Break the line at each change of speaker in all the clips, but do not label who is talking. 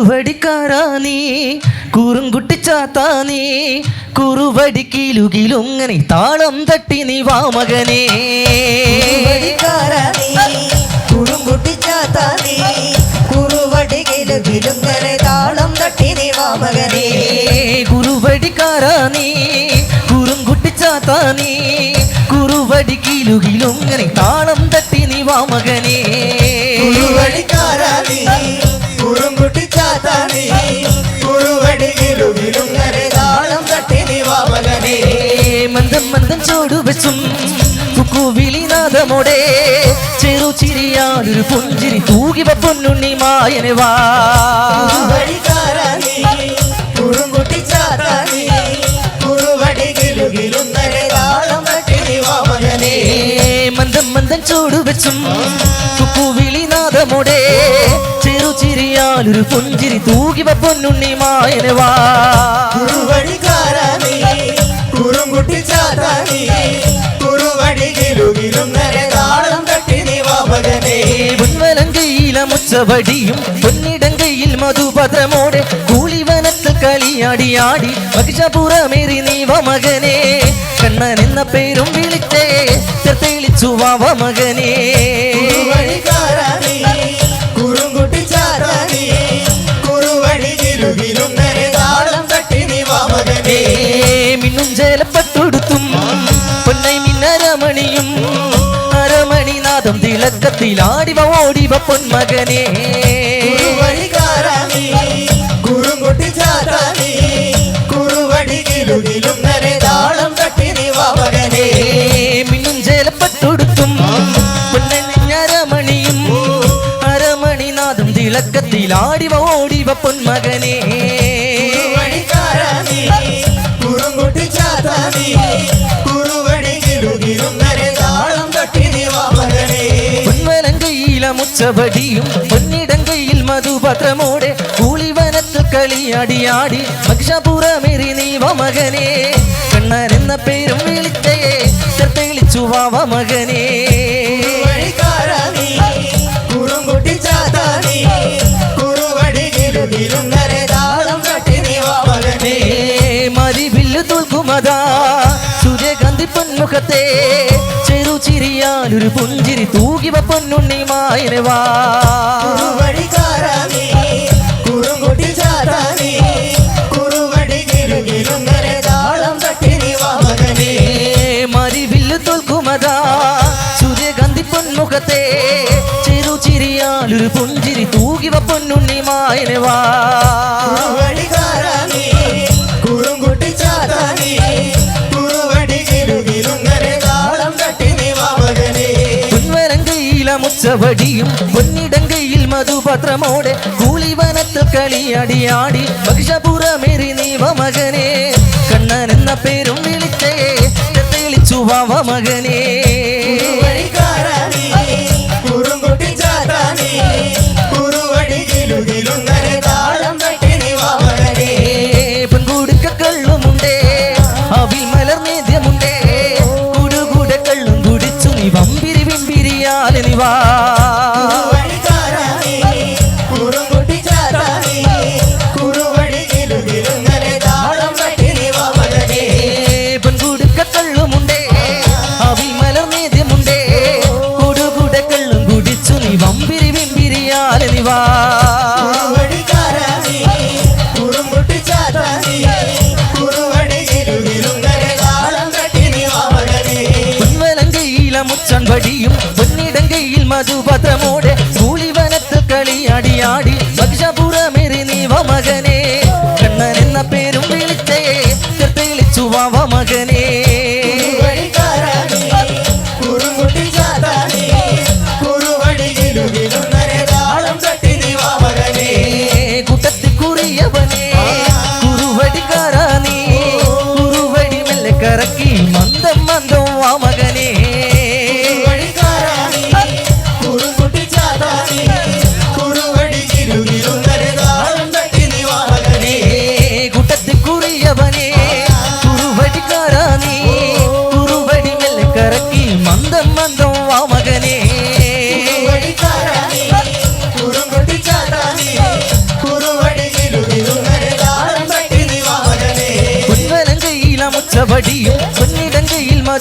കുറുവടിക്കാരാ നീ കുറുങ്കുട്ടിച്ചാത്താ നീ കുറുവടിക്കിലുകിലുങ്ങനെ താളം തട്ടി നീ വാ മകനേ
കുറുവടിക്കാരാ നീ, കുറുവടികിലുകിലുങ്ങനെ താളം തട്ടി നീ വാ മകനേ.
കുറുവടിക്കാരാ നീ കുറുങ്കുട്ടിച്ചാത്താ നീ കുറുവടിക്കിലുകിലുങ്ങനെ താളം തട്ടി നീ വാ മകനേ
കുറുവടിക്കാരാ നീ, നീ, കുറുവടികിലുകിലുങ്ങനെ താളം തട്ടി നീ വാ
മന്ദം മന്ദം ചോടുവെച്ചും കുക്കുവിളിനാഥമോടെ ചെറു ചിരിയാതൊരു പുഞ്ചിരി തൂകിവ പൊന്നുണ്ണി
മായനവാ മകനേ.
മന്ദം മന്ദം ചോടുവെച്ചും കുക്കുവിളിനാഥമോടെ ചെറു ചിരിയാലൊരു പുഞ്ചിരി തൂകിവ പൊന്നുണ്ണി മായനവാ
കുറുവടിക്കാരാ നീ, കുറുങ്കുട്ടിച്ചാത്താ നീ, കുറുവടികിലുകിലുങ്ങനെ താളം തട്ടി നീ വാ മകനേ.
പൊൻവലങ്കയില മുച്ചവടിയും പൊന്നിടങ്കയിൽ മധുപത്രമോടെ കൂളിവനത്ത് കളിയാടിയാടി മകിഷപുറമേറി നീവ മകനെ കണ്ണൻ എന്ന പേരും വിളിച്ചേ തെളിച്ചു വാവ മകനെ
மேலப்பத்தொடுத்தும் பொன்னை மின் அரமணியும் அரமணி நாதம் திலக்கத்தில் ஆடிவ ஓடிவ பொன்
மகனே குறுங்குட்டி சாதானி குறுவடி கிளுகிலும் நிறைதாளம் கட்டி
நிவாவகனே மின்னும் ஜெலப்பத்தொடுத்தும் அரமணியும் அரமணி நாதம் திலக்கத்தில் ஆடிவ ஓடிவ பொன்
மகனே മുച്ചവടിയും പൊന്നിടങ്കയിൽ മധുപത്രമോടെ കൂളിവനത്ത് കളിയാടിയാടി മഹിഷപുറമേറി നീവ മകനെ. കണ്ണൻ എന്ന പേരും വിളിച്ചേ തെളിച്ചു വാവ മകനെ.
കുറുവടിക്കാരാ നീ, കുറുങ്കുട്ടിച്ചാത്താ നീ, കുറുവടികിലുകിലുങ്ങനെ താളം തട്ടി നീ വാ മകനേ.
മരിവില്ല് തോൽക്കുമതാ. സൂര്യകാന്തി പൊന്മുഖത്തെ ചിരിയാലൊരു പുഞ്ചിരി തൂകിവ പൊന്നുണ്ണി മായനെ വാ
കുറുവടിക്കാരാ നീ, കുറുങ്കുട്ടിച്ചാത്താ നീ, കുറുവടികിലുകിലുങ്ങനെ താളം തട്ടി നീ വാ മകനേ.
മരിവില്ല് തോൽക്കുമതാ സൂര്യകാന്തി പൊന്മുഖത്തെ ചെറു ചിരിയാലൊരു പുഞ്ചിരി തൂകിവ പൊന്നുണ്ണി മായനെ മുച്ചവടിയും പൊന്നിടങ്കയിൽ മധുപത്രമോടെ കൂളിവനത്ത് കളിയാടിയാടി ഭക്ഷപുറമേറി നീവ മകനെ. കണ്ണൻ എന്ന പേരും വിളിച്ചേ തെളിച്ചു വാവ മകനെ.
நினைவா മകനെ
കണ്ണൻ എന്ന പേരും വിളിച്ചേ വിളിച്ചു വാവ മകനെ.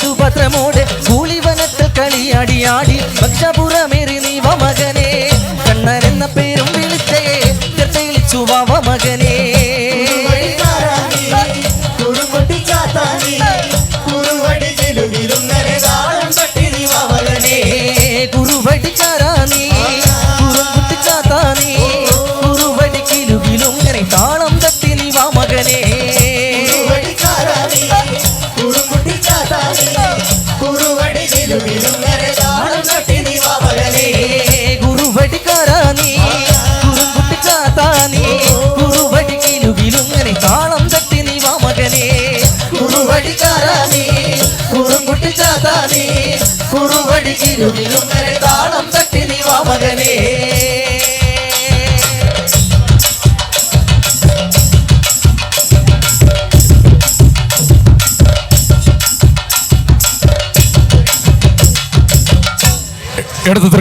മധുപത്രമോടെ കൂളിവനത്തിൽ കളിയാടിയാടി പക്ഷപുറമേറി നീവ മകനെ കണ്ണൻ എന്ന പേരും വിളിച്ചേ തെളിച്ചു വാവ മകനെ
குருவடி இருவிலும் தாளம் தட்டி நீவா மகனே.
எடுத்து